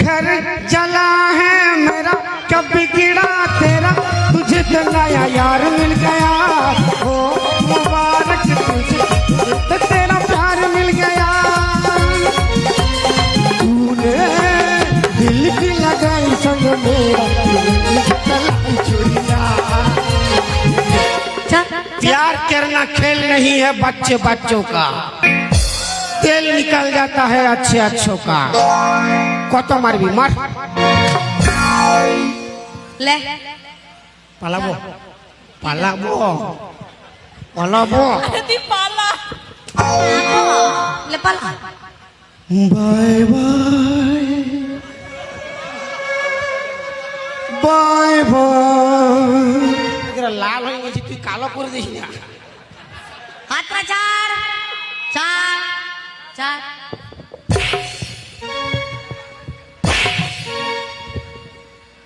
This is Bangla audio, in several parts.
घर जला है मेरा कब बिगड़ा तेरा। तुझे तो नया यार मिल गया। हो मुबारक तुझे तो तेरा प्यार मिल गया। तूने दिल की लगाई संग मेरा प्यार करना खेल नहीं है बच्चे बच्चों का। निकल जाता है अच्छे अच्छों का কত মারবি মার লে পালাবো পালাবো পালাবো তুই পালা লে পালা বাই বাই বাই বাই লাল হয়ে গেছি তুই কালো করে দিস না হাতটা ছাড় ছাড় ছাড়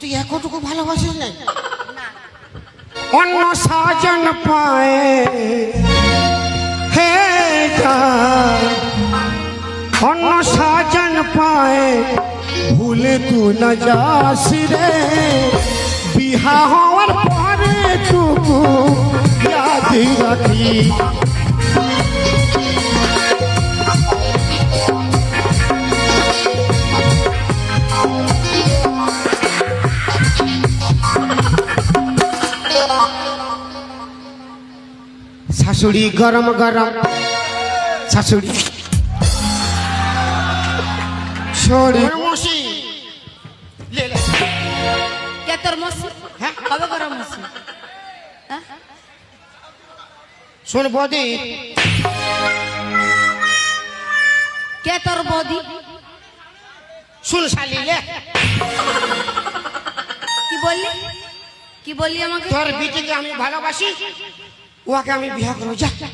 তুই এতটুকু ভালোবাসিস না অন্য সাজন পায়ে হে অন্য সাজন পায়ে ভুলে তু না যাস রে বিহা হওয়ার পরে টুকু রাখি শাশুড়ি গরম গরম। শাশুড়ি। শরী মশি কে তোর মসি? হ্যাঁ? কবে করো মসি? হ্যাঁ? শোন বদি। কে তোর বদি? শুন শালি লে। কি বললি? কি বললি আমাকে? তোর বিটিকে আমি ভালোবাসি। ওকে আমি বিয়ে করবো যা যা।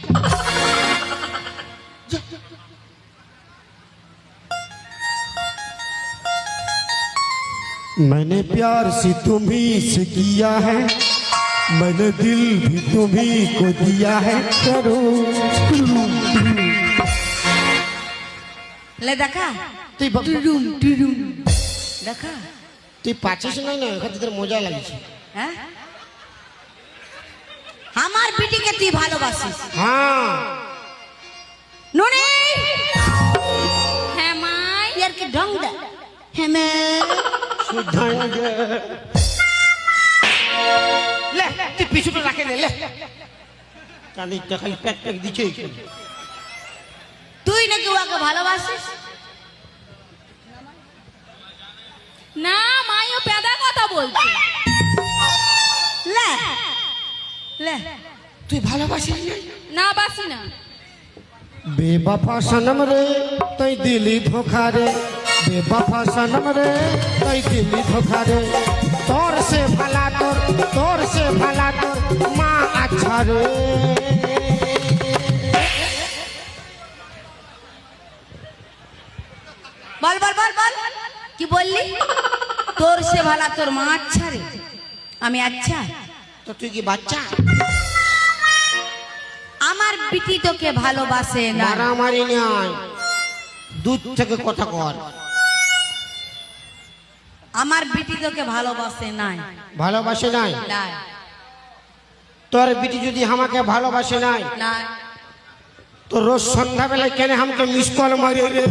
मैंने प्यार से तुम्ही से किया है मैंने दिल भी तुम्ही को दिया है करो লে দেখা তুই ব- টুরুম টুরুম দেখা তুই পাচ্ছিস নাই না এখানে তোর মজা লাগছে হ্যাঁ আমার বিটিকে তুই ভালোবাসিস। হ্যাঁ। নুনি! হ্যাঁ মাই। ইয়ার কি ঢং দে হ্যাঁ মে। লে তুই পিছুটা রাখে লে। প্যাক প্যাক দিচ্ছে তুই নাকি ওকে ভালোবাসিস? না মাই ও পেদা কথা বলছে। লে তুই ভালোবাসিস না? না বাসি না। বেবাফা সনম রে তুই দিলি ধোখা রে। বেবাফা সনম রে তুই দিলি ধোখা রে। তোর সে ভালা তোর তোর সে ভালা তোর মা আচ্ছা রে। বল বল বল বল। কি বললি? তোর সে ভালা তোর মা আচ্ছা রে। আমি আচ্ছা। তো তুই কি বাচ্চা? বিটি তোকে ভালোবাসে না। মারামারি নয় দুধ থেকে কথা কর। আমার বিটি তোকে ভালোবাসে নাই। ভালোবাসে নাই? তোর বিটি যদি আমাকে ভালোবাসে নাই? তো রোজ সন্ধ্যাবেলায় কেন আমাকে মিস কল মারি রে?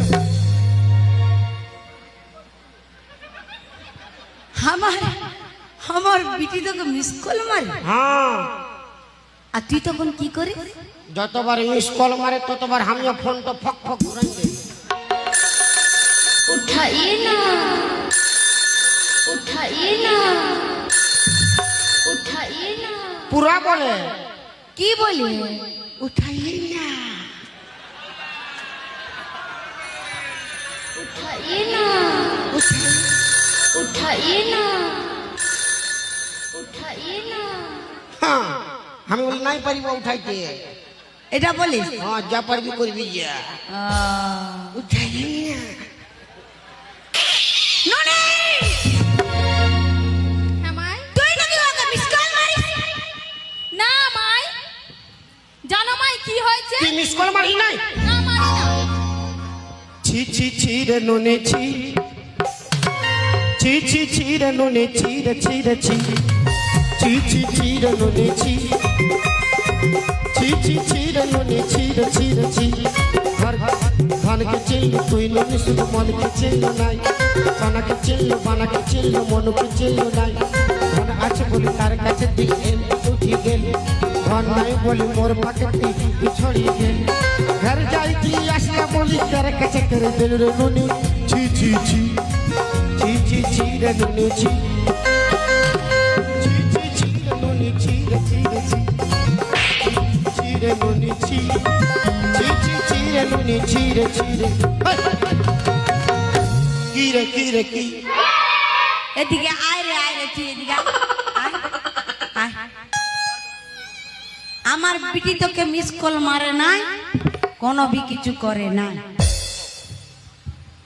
আমার আমার বিটি তোকে মিস কল মারে? হ্যাঁ। আর তুই তখন কি করি? যতবার মিস কল মারে ততবার আমিও ফোন তো ফক ফক করে উঠাইয়ে না। উঠাইয়ে না। উঠাইয়ে না। পুরা বলে। কি বলি? উঠাইয়ে না। উঠাইয়ে না। উঠাইয়ে না। উঠাইয়ে না। হ্যাঁ। আমি বলি নাই পারিব উঠাইতে। এটা বলিস? হ্যাঁ যা পারবি করবি যা। ওকে মিস কল মারি নাই? না মারি না। ছি ছি ছি রে নুনে ছি। ছি ছি ছি রে নুনি ছি রে ছি রে ছি। ছি ছি ছি রে নুনি ছি। ছি ছি ছি রে নুনি ছি রে ছি। ঘর ধনকে চিনল তুই নুনি শুধু মনকে চিনল নাই। বানাকে চিনল বানাকে চিনল মনকে চিনল নাই। ধন আছে বলি তার কাছে দিকে এল, উঠি গেল। ধন নাই বলি মোর পাকেটি ছড়ি গেল। ঘর যাই কি আসলা বলি, তার কাছে করে দিল রে নুনি। রে নুনি ছি ছি ছি ছি রে নুনি ছি রে ছি রে। কি রে কি রে কি? এদিকে আয় রে আয় রে তুই এদিকে আয়। আয়, আয়। আমার বিটি তোকে মিস কল মারে নাই কোনো বি কিছু করে না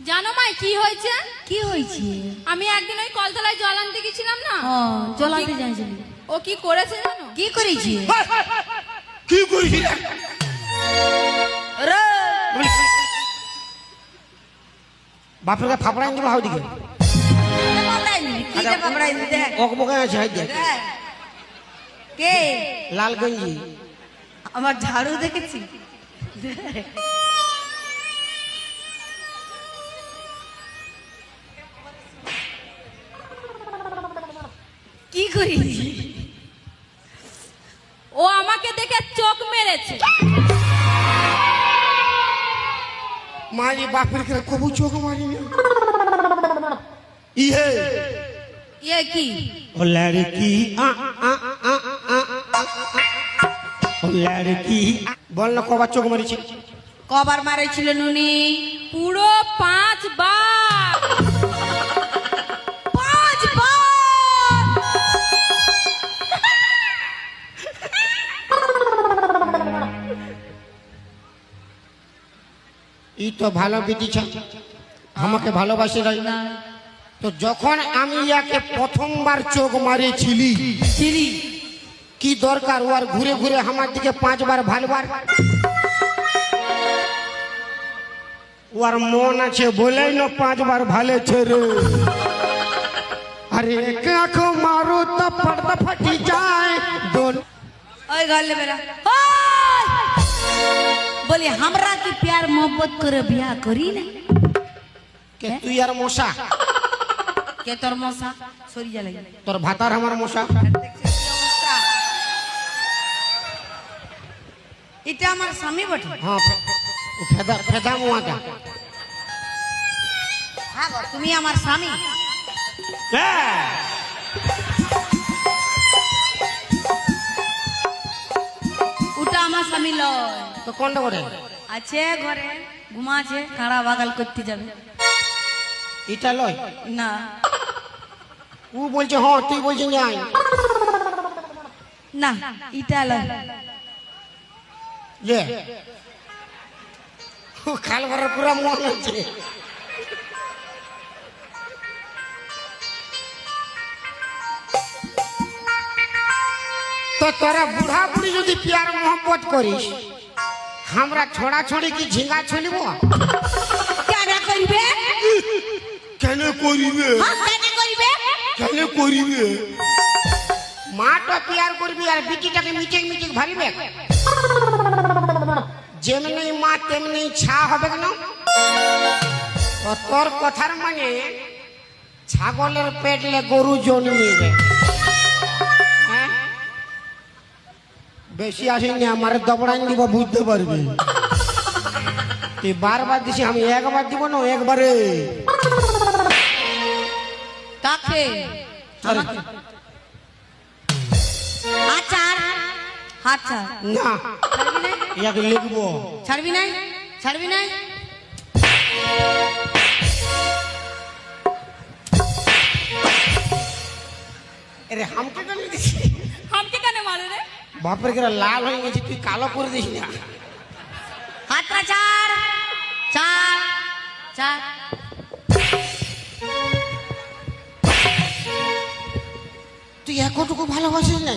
জানো মাই কি হয়েছে? কি হয়েছে? আমি একদিন ওই কলতলায় জল আনতে গেছিলাম না? ও জলাতে যাইছিলি ও কি করেছে জানো? কি করেছি? কি কইছিস বাপের ফাপড়াই দিব হাউ দিকে? ওক আছে হাই দেখ কে? লাল গঞ্জি আমার ঝাড়ু দেখেছি। কি করিস ও আমাকে দেখে হয়েছে। মারি বাপের কবু চোখ মারি ইহে। ইয়ে কি? ও লড়কি আ আ আ আ ও লড়কি বল না কবার চোখ মারিছে। কবার মারেছিল নুনি। পুরো পাঁচ বার তুই তো ভালো বিটিছ আমাকে ভালোবাসি রই না তো যখন আমি ইয়াকে প্রথমবার চোখ মারিয়েছিলি ছিলি কি দরকার ও আর ঘুরে ঘুরে আমার দিকে পাঁচবার ভালবার? ওর মন আছে বলেই না পাঁচবার ভালে ছেড়ে আরে এক আখ মারো তো পর্দা ফাটি যায়। ওই গাল মেরা बोले हमरा की प्यार मोहब्बत करे बियाह करी ना के तू यार मोसा के तोर मोसा सॉरी जा लगी तोर भातार हमार मोसा इटा हमार स्वामी बटे हाँ फेदा फेदा मुआ का हाँ बोल तुम ही हमार स्वामी ए उटा हमार स्वामी लय তো কোনটা করে আছে ঘরে ঘুমাছে কাড়া বাগাল করতে যাবে। এটা লয়? না। ও বলছে হ্যাঁ তুই বলছিস যাই না ইটা লয়। লে। ও খাল ভরা পুরা মন আছে। তো তোরা বুড়া বুড়ি যদি প্যার মোহব্বত করিস আমরা ছোড়া ছড়ি কি ঝিঙ্গা ছলিব কেন করবে কেন করিবে হ্যাঁ, কেন করবে কেন করিবে মাটা প্যার করবি আর বিটিটাকে মিটিং মিটিং ভাবিবে যেমনি মা তেমনি ছা হবে কেন তোর কথার মানে ছাগলের পেটলে গরু জন্মিবে বেশি আসেনি আমার দবড়াই দিব বুঝতে পারবি। তুই বারবার দিছি আমি একবার দিব না একবারে। কাকে? আচার? আচ্ছা না। ইয়াকে লিখব। ছাড়বি নাই? ছাড়বি নাই? আরে হামকে কেন দিছি? হামকে কেন মারে রে বাপের গেরা লাল হয়ে গেছে তুই কালো করে দিস না। হাতটা চার চার চার তুই এতটুকু ভালোবাসিস না?